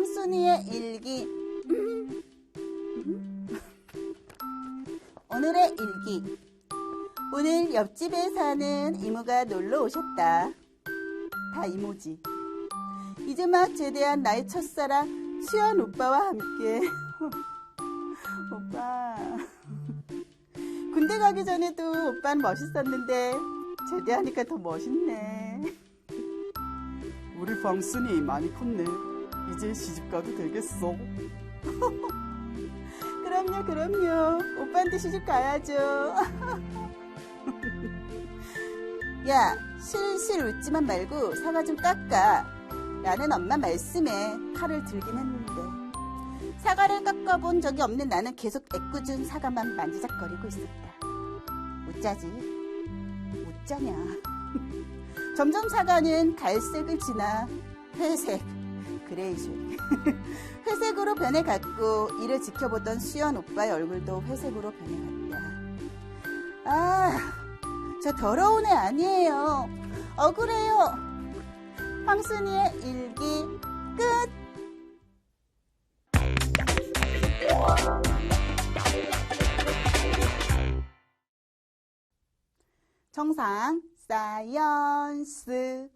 황순이의 일기. 오늘의 일기. 오늘 옆집에 사는 이모가 놀러 오셨다. 다 이모지. 이제 막 제대한 나의 첫사랑 수연 오빠와 함께. 오빠. 군대 가기 전에도 오빠는 멋있었는데 제대하니까 더 멋있네. 우리 방순이 많이 컸네. 이제 시집 가도 되겠어. 그럼요, 그럼요. 오빠한테 시집 가야죠. 야, 실실 웃지만 말고 사과 좀 깎아. 라는 엄마 말씀에 칼을 들긴 했는데. 사과를 깎아본 적이 없는 나는 계속 애꿎은 사과만 만지작거리고 있었다. 어쩌지? 어쩌냐. 점점 사과는 갈색을 지나 회색, 그레이색, 회색으로 변해갔고 이를 지켜보던 수연 오빠의 얼굴도 회색으로 변해갔다. 아, 저 더러운 애 아니에요. 억울해요. 황순이의 일기 끝. 정상 사이언스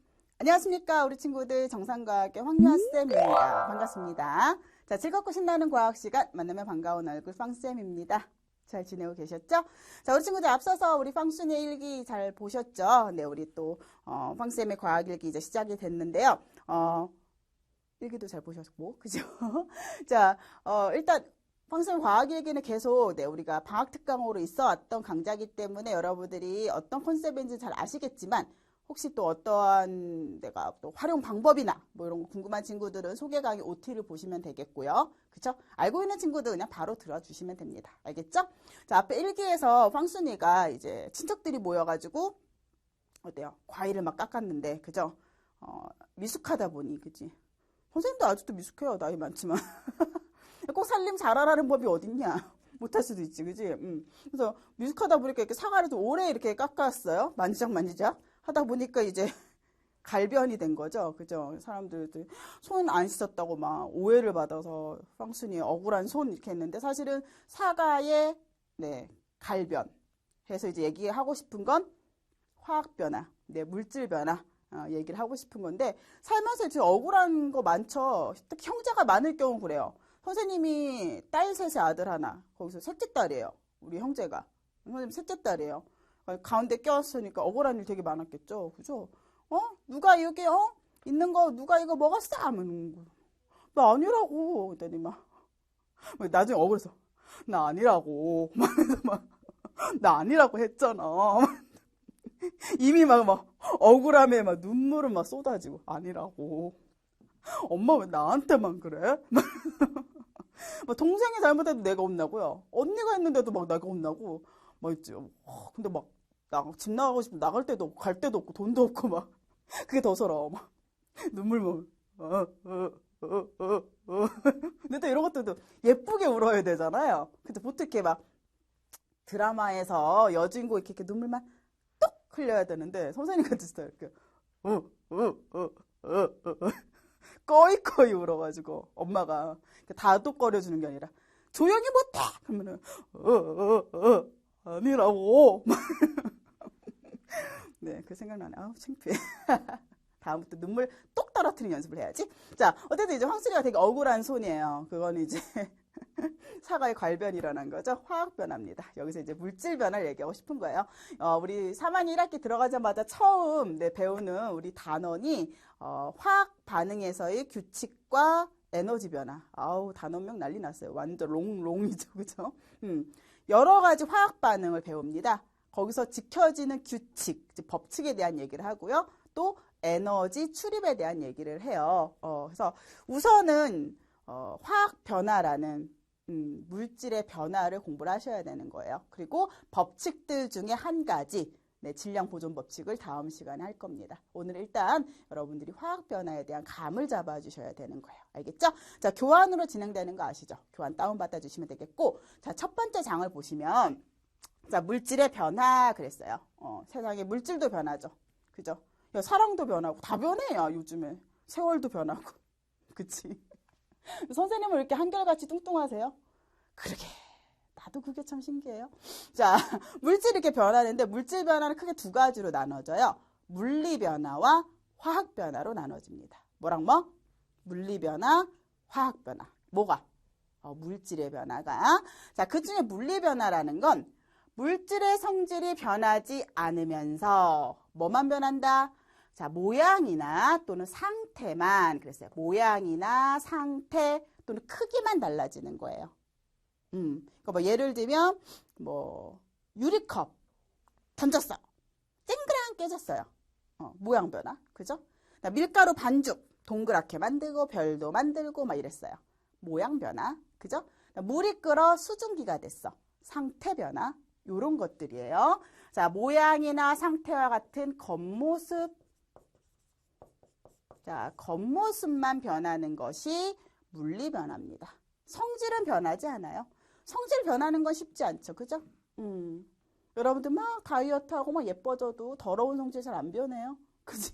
안녕하십니까 우리 친구들 정상과학의 황유아쌤입니다 반갑습니다 자 즐겁고 신나는 과학 시간 만나면 반가운 얼굴 빵쌤입니다 잘 지내고 계셨죠? 자 우리 친구들 앞서서 우리 빵순의 일기 잘 보셨죠? 네 우리 또 어, 빵쌤의 과학 일기 이제 시작이 됐는데요 어, 일기도 잘 보셨고 그죠? 자 어, 일단 황선 과학 일기는 계속 네, 우리가 방학 특강으로 있어 왔던 강좌이기 때문에 여러분들이 어떤 컨셉인지 잘 아시겠지만 혹시 또 어떠한 내가 또 활용 방법이나 뭐 이런 거 궁금한 친구들은 소개 강의 OT를 보시면 되겠고요. 그쵸? 알고 있는 친구들 그냥 바로 들어주시면 됩니다. 알겠죠? 자, 앞에 일기에서 황순이가 이제 친척들이 모여가지고 어때요? 과일을 막 깎았는데, 그죠? 어, 미숙하다 보니, 그지? 선생님도 아직도 미숙해요. 나이 많지만. 꼭 살림 잘하라는 법이 어딨냐. 못할 수도 있지, 그지? 음. 그래서 미숙하다 보니까 이렇게 사과를 좀 오래 이렇게 깎았어요. 만지작 만지작. 하다 보니까 이제 갈변이 된 거죠. 그죠? 사람들도 손 안 씻었다고 막 오해를 받아서 황순이 억울한 손 이렇게 했는데 사실은 사과의 네, 갈변. 해서 이제 얘기하고 싶은 건 화학 변화, 네, 물질 변화. 어, 얘기를 하고 싶은 건데 살면서 지금 억울한 거 많죠. 특히 형제가 많을 경우 그래요. 선생님이 딸 셋의 아들 하나, 거기서 셋째 딸이에요. 우리 형제가. 선생님 셋째 딸이에요. 가운데 껴왔으니까 억울한 일 되게 많았겠죠. 그죠? 어? 누가 여기, 어? 있는 거, 누가 이거 먹었어? 하면, 나 아니라고. 그랬더니 막, 나중에 억울해서, 나 아니라고. 막, 막, 나 아니라고 했잖아. 이미 막, 막, 억울함에 막 눈물을 막 쏟아지고, 아니라고. 엄마 왜 나한테만 그래? 막 동생이 잘못해도 내가 혼나고요. 언니가 했는데도 막 내가 혼나고 막. 어, 근데 막 나 집 나가고 싶으면 나갈 때도 없고 갈 데도 없고 돈도 없고 막 그게 더 서러워. 막 눈물 막 어, 어, 어, 어, 어. 근데 또 이런 것들도 예쁘게 울어야 되잖아요. 근데 보통 이렇게 막 드라마에서 여주인공 이렇게, 이렇게 눈물만 뚝 흘려야 되는데 선생님 같은 스타일 이렇게 어, 어, 어, 어, 어. 꺼이꺼이 울어가지고 엄마가 다독거려주는 게 아니라 조용히 못해 그러면은 어 어어 어, 어, 아니라고 네 그 생각나네 아우 창피해 다음부터 눈물 똑 떨어뜨리는 연습을 해야지 자 어쨌든 이제 황수리가 되게 억울한 손이에요 그건 이제 사과의 괄변이라는 거죠. 화학 변화입니다. 여기서 이제 물질 변화를 얘기하고 싶은 거예요. 어, 우리 3학년 1학기 들어가자마자 처음 네, 배우는 우리 단원이 어, 화학 반응에서의 규칙과 에너지 변화. 아우 단원명 난리 났어요. 완전 롱롱이죠, 그죠? 음, 여러 가지 화학 반응을 배웁니다. 거기서 지켜지는 규칙, 법칙에 대한 얘기를 하고요. 또 에너지 출입에 대한 얘기를 해요. 어, 그래서 우선은 어, 화학 변화라는 음, 물질의 변화를 공부를 하셔야 되는 거예요. 그리고 법칙들 중에 한 가지 네, 질량 보존 법칙을 다음 시간에 할 겁니다. 오늘 일단 여러분들이 화학 변화에 대한 감을 잡아 주셔야 되는 거예요. 알겠죠? 자, 교환으로 진행되는 거 아시죠? 교환 다운 받아 주시면 되겠고 자, 첫 번째 장을 보시면 자, 물질의 변화 그랬어요. 어, 세상에 물질도 변하죠. 그죠? 야, 사랑도 변하고 다 변해요, 요즘에. 세월도 변하고. 그치? 선생님은 이렇게 한결같이 뚱뚱하세요? 그러게. 나도 그게 참 신기해요. 자, 물질이 이렇게 변하는데 물질 변화는 크게 두 가지로 나눠져요. 물리 변화와 화학 변화로 나눠집니다. 뭐랑 뭐? 물리 변화, 화학 변화. 뭐가? 어, 물질의 변화가. 자, 그 중에 물리 변화라는 건 물질의 성질이 변하지 않으면서 뭐만 변한다? 자, 모양이나 또는 상태만 그랬어요. 모양이나 상태 또는 크기만 달라지는 거예요. 음, 그러니까 뭐 예를 들면 뭐 유리컵 던졌어. 쨍그랑 깨졌어요. 어, 모양 변화, 그죠? 밀가루 반죽 동그랗게 만들고 별도 만들고 막 이랬어요. 모양 변화, 그죠? 물이 끓어 수증기가 됐어. 상태 변화, 요런 것들이에요. 자, 모양이나 상태와 같은 겉모습. 자, 겉모습만 변하는 것이 물리 변화입니다. 성질은 변하지 않아요. 성질 변하는 건 쉽지 않죠. 그죠? 음. 여러분들 막 다이어트하고 막 예뻐져도 더러운 성질 잘 안 변해요. 그지?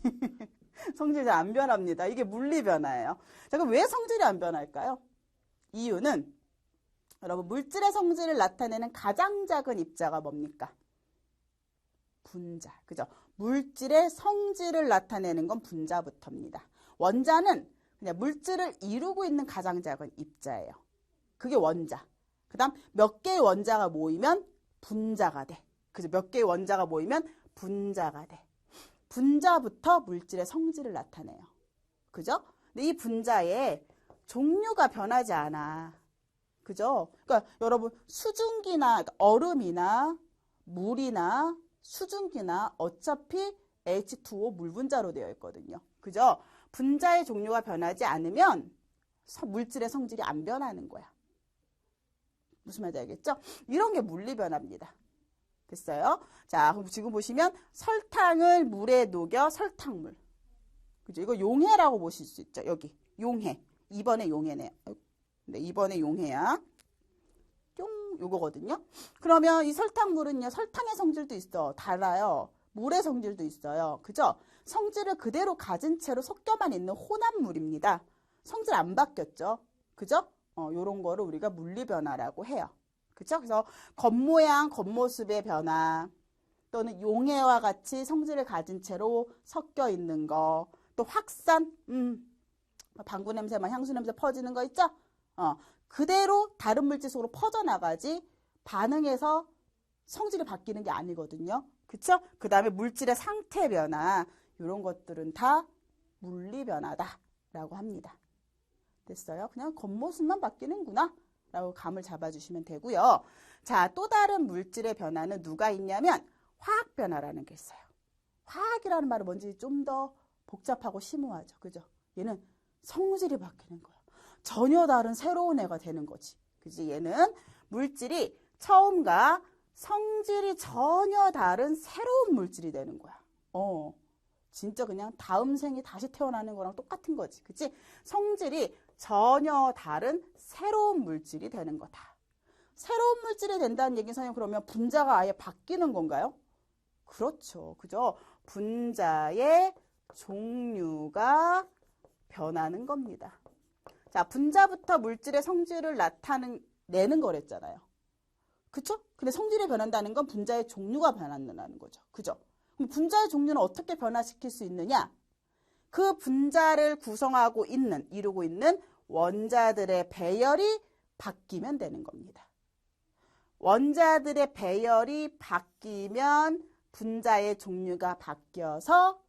성질 잘 안 변합니다. 이게 물리 변화예요. 자, 그럼 왜 성질이 안 변할까요? 이유는 여러분 물질의 성질을 나타내는 가장 작은 입자가 뭡니까? 분자. 그죠? 물질의 성질을 나타내는 건 분자부터입니다. 원자는 그냥 물질을 이루고 있는 가장 작은 입자예요. 그게 원자. 그 다음 몇 개의 원자가 모이면 분자가 돼. 그죠? 몇 개의 원자가 모이면 분자가 돼. 분자부터 물질의 성질을 나타내요. 그죠? 근데 이 분자에 종류가 변하지 않아. 그죠? 그러니까 여러분 수증기나 얼음이나 물이나 수증기나 어차피 H2O 물 분자로 되어 있거든요. 그죠? 분자의 종류가 변하지 않으면 물질의 성질이 안 변하는 거야. 무슨 말인지 알겠죠? 이런 게 물리 변화입니다. 됐어요? 자, 그럼 지금 보시면 설탕을 물에 녹여 설탕물. 그죠? 이거 용해라고 보실 수 있죠. 여기 용해. 2번의 용해네요. 네, 2번의 용해야. 뿅 요거거든요. 그러면 이 설탕물은요. 설탕의 성질도 있어. 달아요. 물의 성질도 있어요. 그죠? 성질을 그대로 가진 채로 섞여만 있는 혼합물입니다. 성질 안 바뀌었죠. 그죠? 어, 요런 거를 우리가 물리 변화라고 해요. 그죠? 그래서 겉모양, 겉모습의 변화 또는 용해와 같이 성질을 가진 채로 섞여 있는 거, 또 확산, 음, 방구 냄새만 향수 냄새 퍼지는 거 있죠? 어, 그대로 다른 물질 속으로 퍼져나가지 반응해서 성질이 바뀌는 게 아니거든요. 그쵸? 그 다음에 물질의 상태 변화, 이런 것들은 다 물리 변화다라고 합니다. 됐어요? 그냥 겉모습만 바뀌는구나. 라고 감을 잡아주시면 되고요. 자, 또 다른 물질의 변화는 누가 있냐면 화학 변화라는 게 있어요. 화학이라는 말은 뭔지 좀 더 복잡하고 심오하죠. 그죠? 얘는 성질이 바뀌는 거야. 전혀 다른 새로운 애가 되는 거지. 그지? 얘는 물질이 처음과 성질이 전혀 다른 새로운 물질이 되는 거야. 어. 진짜 그냥 다음 생에 다시 태어나는 거랑 똑같은 거지. 그치? 성질이 전혀 다른 새로운 물질이 되는 거다. 새로운 물질이 된다는 얘기는 선생님 그러면 분자가 아예 바뀌는 건가요? 그렇죠. 그죠? 분자의 종류가 변하는 겁니다. 자, 분자부터 물질의 성질을 나타내는 거랬잖아요. 그쵸? 근데 성질이 변한다는 건 분자의 종류가 변한다는 거죠. 그죠? 그럼 분자의 종류는 어떻게 변화시킬 수 있느냐? 그 분자를 구성하고 있는, 이루고 있는 원자들의 배열이 바뀌면 되는 겁니다. 원자들의 배열이 바뀌면 분자의 종류가 바뀌어서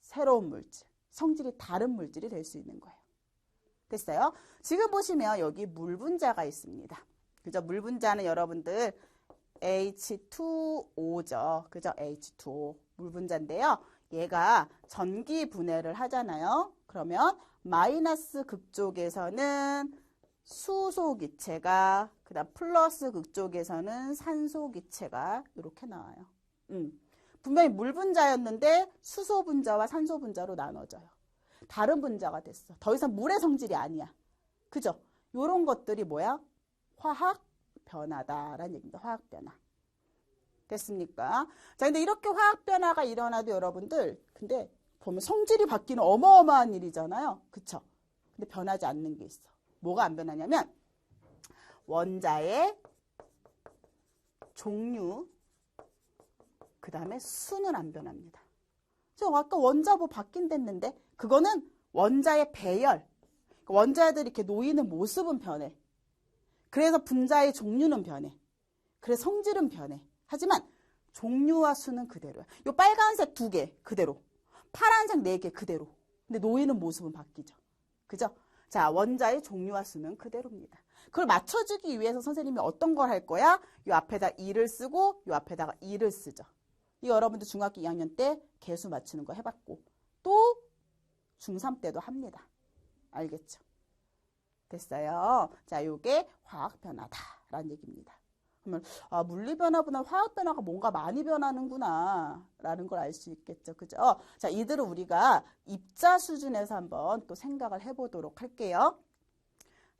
새로운 물질, 성질이 다른 물질이 될 수 있는 거예요. 됐어요? 지금 보시면 여기 물 분자가 있습니다. 그죠? 물 분자는 여러분들 H2O죠. 그죠? H2O. 물 분자인데요. 얘가 전기 분해를 하잖아요. 그러면 마이너스 극쪽에서는 수소 기체가 그다음 플러스 극쪽에서는 산소 기체가 이렇게 나와요. 음. 분명히 물 분자였는데 수소 분자와 산소 분자로 나눠져요. 다른 분자가 됐어. 더 이상 물의 성질이 아니야. 그죠? 요런 것들이 뭐야? 화학 변화다라는 얘기입니다. 화학 변화. 됐습니까? 자, 근데 이렇게 화학 변화가 일어나도 여러분들, 근데 보면 성질이 바뀌는 어마어마한 일이잖아요. 그쵸? 근데 변하지 않는 게 있어. 뭐가 안 변하냐면 원자의 종류 그 다음에 수는 안 변합니다. 저 아까 원자 뭐 바뀐댔는데 그거는 원자의 배열 원자들이 이렇게 놓이는 모습은 변해. 그래서 분자의 종류는 변해. 그래서 성질은 변해. 하지만 종류와 수는 그대로야. 요 빨간색 두 개 그대로. 파란색 네개 그대로. 근데 놓이는 모습은 바뀌죠. 그죠? 자, 원자의 종류와 수는 그대로입니다. 그걸 맞춰주기 위해서 선생님이 어떤 걸 할 거야? 요 앞에다 2를 쓰고 요 앞에다가 2를 쓰죠. 이거 여러분들 중학교 2학년 때 개수 맞추는 거 해봤고 또 중3 때도 합니다. 알겠죠? 됐어요. 자, 요게 화학 변화다라는 얘기입니다. 그러면 아, 물리 변화보다 화학 변화가 뭔가 많이 변하는구나 라는 걸 알 수 있겠죠. 그죠? 자, 이들은 우리가 입자 수준에서 한번 또 생각을 해보도록 할게요.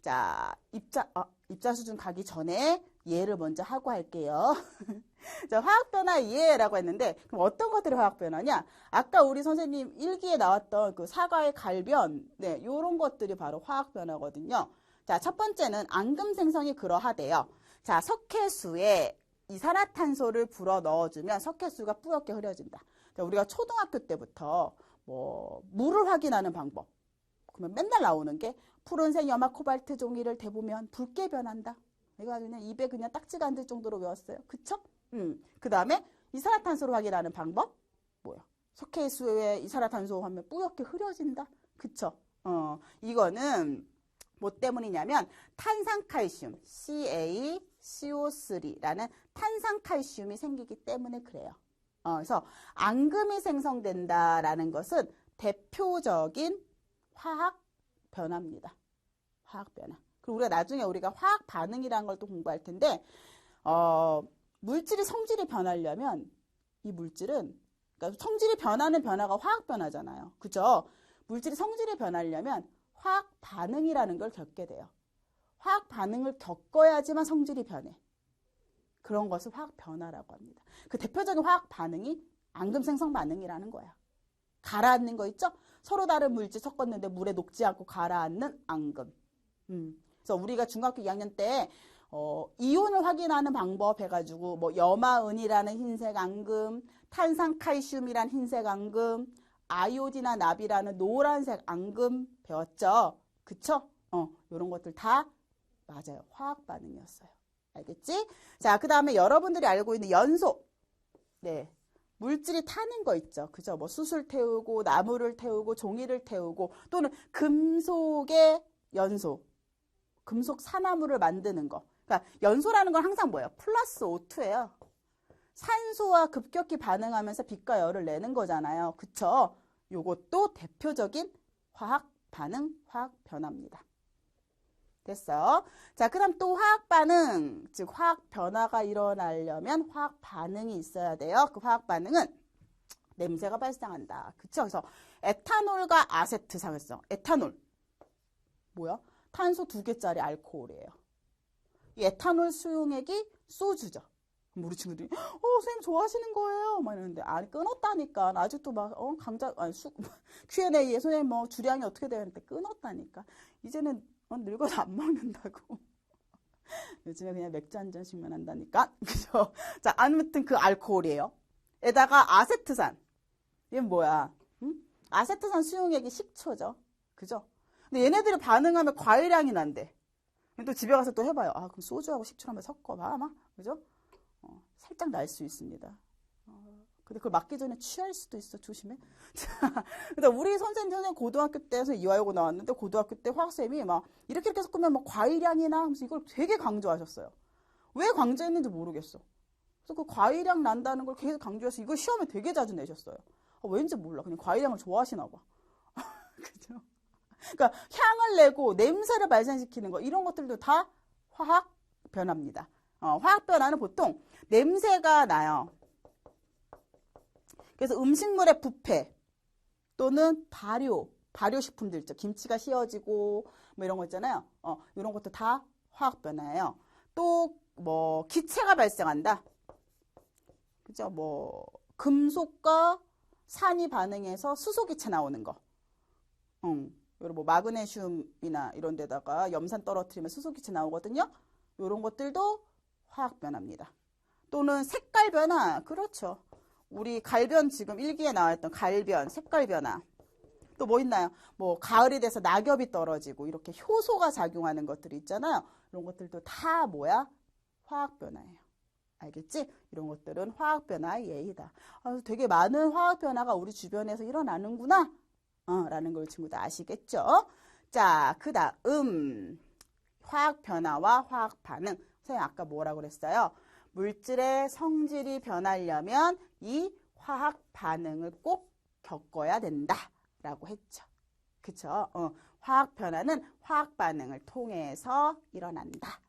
자, 입자, 아, 입자 수준 가기 전에 예를 먼저 하고 할게요. 자, 화학 변화 이해라고 했는데, 그럼 어떤 것들이 화학 변화냐? 아까 우리 선생님 일기에 나왔던 그 사과의 갈변, 네, 요런 것들이 바로 화학 변화거든요. 자, 첫 번째는 앙금 생성이 그러하대요. 자, 석회수에 이산화탄소를 불어 넣어주면 석회수가 뿌옇게 흐려진다. 자, 우리가 초등학교 때부터 뭐 물을 확인하는 방법. 그러면 맨날 나오는 게 푸른색 염화 코발트 종이를 대보면 붉게 변한다. 이거 그냥 입에 그냥 딱지가 안 들 정도로 외웠어요. 그쵸? 음. 그 다음에 이산화탄소를 확인하는 방법? 뭐야? 석회수에 이산화탄소 하면 뿌옇게 흐려진다. 그쵸? 어, 이거는 뭐 때문이냐면 탄산칼슘 CaCO3라는 탄산칼슘이 생기기 때문에 그래요. 어, 그래서 앙금이 생성된다라는 것은 대표적인 화학 변화입니다. 화학 변화. 그리고 우리가 나중에 우리가 화학 반응이라는 걸 또 공부할 텐데 어, 물질이 성질이 변하려면 이 물질은 그러니까 성질이 변하는 변화가 화학 변화잖아요. 그죠? 물질이 성질이 변하려면 화학 반응이라는 걸 겪게 돼요. 화학 반응을 겪어야지만 성질이 변해. 그런 것을 화학 변화라고 합니다. 그 대표적인 화학 반응이 앙금 생성 반응이라는 거야. 가라앉는 거 있죠? 서로 다른 물질 섞었는데 물에 녹지 않고 가라앉는 앙금. 음. 그래서 우리가 중학교 2학년 때 어, 이온을 확인하는 방법 해가지고 뭐 염화은이라는 흰색 앙금, 탄산칼슘이란 흰색 앙금, 아이오디나 납이라는 노란색 앙금 배웠죠? 그쵸? 어, 요런 것들 다 맞아요. 화학 반응이었어요. 알겠지? 자, 그 다음에 여러분들이 알고 있는 연소. 네. 물질이 타는 거 있죠. 그죠? 뭐 수술 태우고, 나무를 태우고, 종이를 태우고, 또는 금속의 연소. 금속 산화물을 만드는 거. 그러니까 연소라는 건 항상 뭐예요? 플러스 O2예요. 산소와 급격히 반응하면서 빛과 열을 내는 거잖아요. 그쵸? 요것도 대표적인 화학 반응, 화학 변화입니다. 됐어요. 자, 그 다음 또 화학 반응, 즉 화학 변화가 일어나려면 화학 반응이 있어야 돼요. 그 화학 반응은 냄새가 발생한다. 그쵸? 그래서 에탄올과 아세트상을성. 에탄올. 뭐야? 탄소 두 개짜리 알코올이에요. 이 에탄올 수용액이 소주죠. 그럼 우리 친구들이 어 선생님 좋아하시는 거예요. 막 이러는데 아니 끊었다니까. 아직도 막어 강자 아니 수 Q&A에 선생님 뭐 주량이 어떻게 되는데 끊었다니까. 이제는 어, 늙어서 안 먹는다고. 요즘에 그냥 맥주 한 잔씩만 한다니까. 그죠? 자 아무튼 그 알코올이에요. 에다가 아세트산. 이건 뭐야? 응? 아세트산 수용액이 식초죠. 그죠? 근데 얘네들이 반응하면 과일향이 난대. 또 집에 가서 또 해봐요. 아, 그럼 소주하고 식초 한번 섞어봐, 아마. 그죠? 어, 살짝 날 수 있습니다. 어, 근데 그걸 맞기 전에 취할 수도 있어, 조심해. 자, 그러니까 우리 선생님, 선생님 고등학교 때에서 이화여고 나왔는데, 고등학교 때 화학 쌤이 막, 이렇게 이렇게 섞으면 뭐 과일향이나 하면서 이걸 되게 강조하셨어요. 왜 강조했는지 모르겠어. 그래서 그 과일향 난다는 걸 계속 강조해서 이거 시험에 되게 자주 내셨어요. 어, 왠지 몰라. 그냥 과일향을 좋아하시나 봐. 그죠? 그러니까 향을 내고 냄새를 발생시키는 거 이런 것들도 다 화학 변화입니다. 어, 화학 변화는 보통 냄새가 나요. 그래서 음식물의 부패 또는 발효, 발효식품들 있죠. 김치가 씌어지고 뭐 이런 거 있잖아요. 어, 이런 것도 다 화학 변화예요. 또 뭐 기체가 발생한다. 그죠? 뭐 금속과 산이 반응해서 수소기체 나오는 거. 음. 요런 뭐 마그네슘이나 이런 데다가 염산 떨어뜨리면 수소기체 나오거든요. 요런 것들도 화학 변화입니다. 또는 색깔 변화. 그렇죠. 우리 갈변 지금 일기에 나왔던 갈변, 색깔 변화. 또 뭐 있나요? 뭐 가을이 돼서 낙엽이 떨어지고 이렇게 효소가 작용하는 것들이 있잖아요. 이런 것들도 다 뭐야? 화학 변화예요. 알겠지? 이런 것들은 화학 변화의 예이다. 아, 되게 많은 화학 변화가 우리 주변에서 일어나는구나. 어, 라는 걸 친구들 아시겠죠? 자, 그 다음 화학 변화와 화학 반응. 선생님 아까 뭐라고 그랬어요? 물질의 성질이 변하려면 이 화학 반응을 꼭 겪어야 된다. 라고 했죠. 그쵸? 어, 화학 변화는 화학 반응을 통해서 일어난다.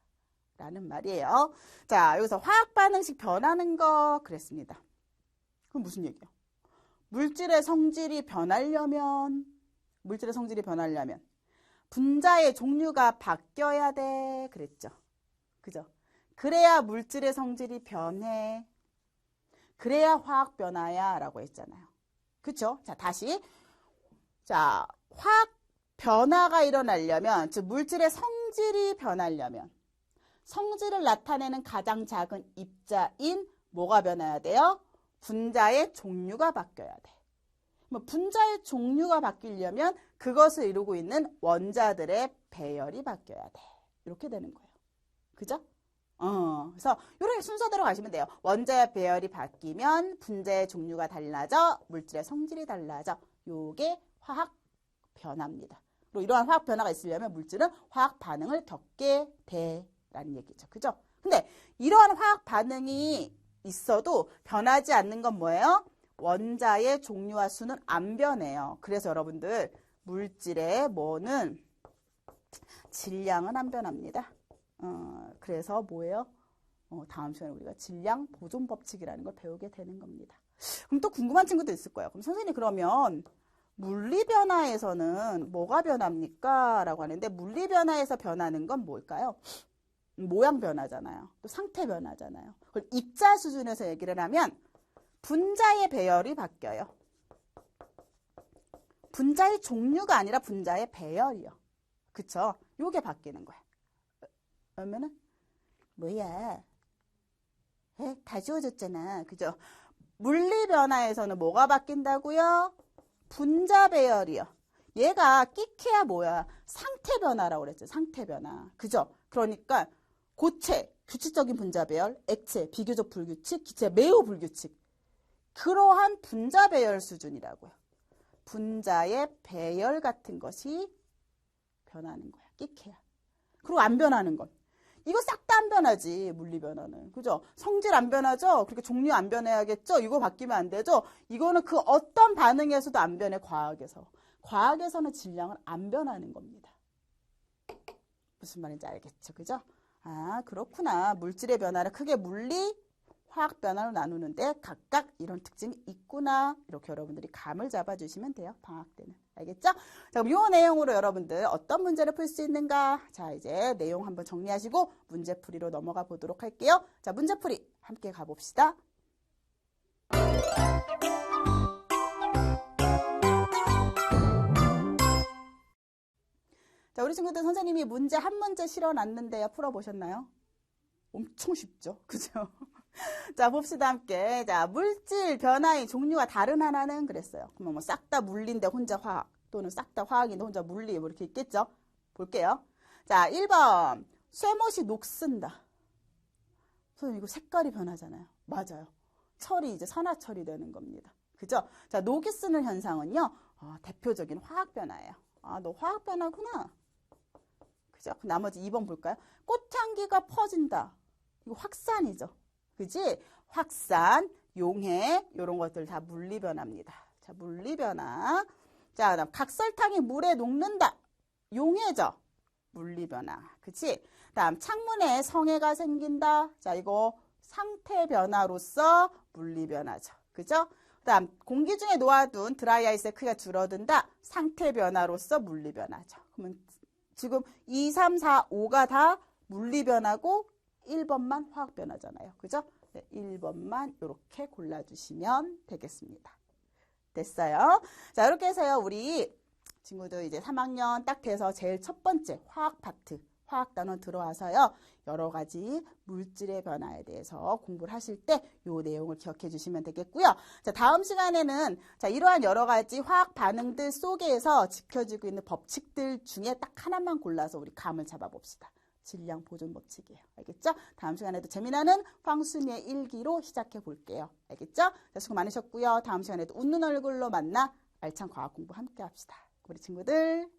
라는 말이에요. 자, 여기서 화학 반응식 변하는 거 그랬습니다. 그럼 무슨 얘기야? 물질의 성질이 변하려면 물질의 성질이 변하려면 분자의 종류가 바뀌어야 돼. 그랬죠. 그죠? 그래야 물질의 성질이 변해. 그래야 화학 변화야 라고 했잖아요. 그쵸? 자, 다시. 자, 화학 변화가 일어나려면, 즉, 물질의 성질이 변하려면, 성질을 나타내는 가장 작은 입자인 뭐가 변해야 돼요? 분자의 종류가 바뀌어야 돼. 뭐 분자의 종류가 바뀌려면 그것을 이루고 있는 원자들의 배열이 바뀌어야 돼. 이렇게 되는 거예요. 그죠? 어, 그래서 이렇게 순서대로 가시면 돼요. 원자의 배열이 바뀌면 분자의 종류가 달라져 물질의 성질이 달라져. 요게 화학 변화입니다. 그리고 이러한 화학 변화가 있으려면 물질은 화학 반응을 겪게 돼라는 얘기죠. 그죠? 근데 이러한 화학 반응이 있어도 변하지 않는 건 뭐예요? 원자의 종류와 수는 안 변해요. 그래서 여러분들 물질의 뭐는 질량은 안 변합니다. 어, 그래서 뭐예요? 어, 다음 시간에 우리가 질량 보존 법칙이라는 걸 배우게 되는 겁니다. 그럼 또 궁금한 친구도 있을 거예요. 그럼 선생님 그러면 물리 변화에서는 뭐가 변합니까? 라고 하는데 물리 변화에서 변하는 건 뭘까요? 모양 변화잖아요. 또 상태 변화잖아요. 그걸 입자 수준에서 얘기를 하면 분자의 배열이 바뀌어요. 분자의 종류가 아니라 분자의 배열이요. 그쵸? 요게 바뀌는. 그 러면은 뭐야? 에? 다 지워졌잖아. 그죠? 물리 변화에서는 뭐가 바뀐다고요? 분자 배열이요. 얘가 끼케야 뭐야? 상태 변화라고 그랬죠. 상태 변화. 그죠? 그러니까 고체, 규칙적인 분자 배열, 액체, 비교적 불규칙, 기체, 매우 불규칙. 그러한 분자 배열 수준이라고요. 분자의 배열 같은 것이 변하는 거야. 끼케야. 그리고 안 변하는 건. 이거 싹 다 안 변하지, 물리 변화는. 그죠? 성질 안 변하죠? 그렇게 종류 안 변해야겠죠? 이거 바뀌면 안 되죠? 이거는 그 어떤 반응에서도 안 변해, 과학에서. 과학에서는 질량은 안 변하는 겁니다. 무슨 말인지 알겠죠? 그죠? 아, 그렇구나. 물질의 변화를 크게 물리, 화학 변화로 나누는데 각각 이런 특징이 있구나. 이렇게 여러분들이 감을 잡아주시면 돼요. 방학 때는. 알겠죠? 자, 그럼 이 내용으로 여러분들 어떤 문제를 풀 수 있는가? 자, 이제 내용 한번 정리하시고 문제풀이로 넘어가 보도록 할게요. 자, 문제풀이 함께 가봅시다. 자, 우리 친구들 선생님이 문제 한 문제 실어 놨는데요. 풀어보셨나요? 엄청 쉽죠? 그죠? 자, 봅시다, 함께. 자, 물질 변화의 종류가 다른 하나는 그랬어요. 그러면 뭐 싹 다 물리인데 혼자 화학, 또는 싹 다 화학인데 혼자 물리, 뭐 이렇게 있겠죠? 볼게요. 자, 1번. 쇠못이 녹슨다. 선생님, 이거 색깔이 변하잖아요. 맞아요. 철이 이제 산화철이 되는 겁니다. 그죠? 자, 녹이 쓰는 현상은요, 어, 대표적인 화학 변화예요. 아, 너 화학 변화구나. 그죠? 나머지 2번 볼까요? 꽃향기가 퍼진다. 이거 확산이죠. 그지? 확산, 용해, 이런 것들 다 물리 변화입니다. 자, 물리 변화. 자, 그다음 각설탕이 물에 녹는다. 용해죠. 물리 변화. 그치? 다음 창문에 성해가 생긴다. 자, 이거 상태 변화로서 물리 변화죠. 그죠? 다음 공기 중에 놓아둔 드라이아이스의 크기가 줄어든다. 상태 변화로서 물리 변화죠. 그러면 지금 2, 3, 4, 5가 다 물리 변화고 1번만 화학 변화잖아요. 그죠? 네, 1번만 이렇게 골라주시면 되겠습니다. 됐어요. 자, 이렇게 해서요, 우리 친구들 이제 3학년 딱 돼서 제일 첫 번째 화학 파트, 화학 단원 들어와서요. 여러 가지 물질의 변화에 대해서 공부를 하실 때 요 내용을 기억해 주시면 되겠고요. 자, 다음 시간에는 자, 이러한 여러 가지 화학 반응들 속에서 지켜지고 있는 법칙들 중에 딱 하나만 골라서 우리 감을 잡아 봅시다. 질량 보존 법칙이에요. 알겠죠? 다음 시간에도 재미나는 황순이의 일기로 시작해 볼게요. 알겠죠? 자, 수고 많으셨고요. 다음 시간에도 웃는 얼굴로 만나 알찬 과학 공부 함께 합시다. 우리 친구들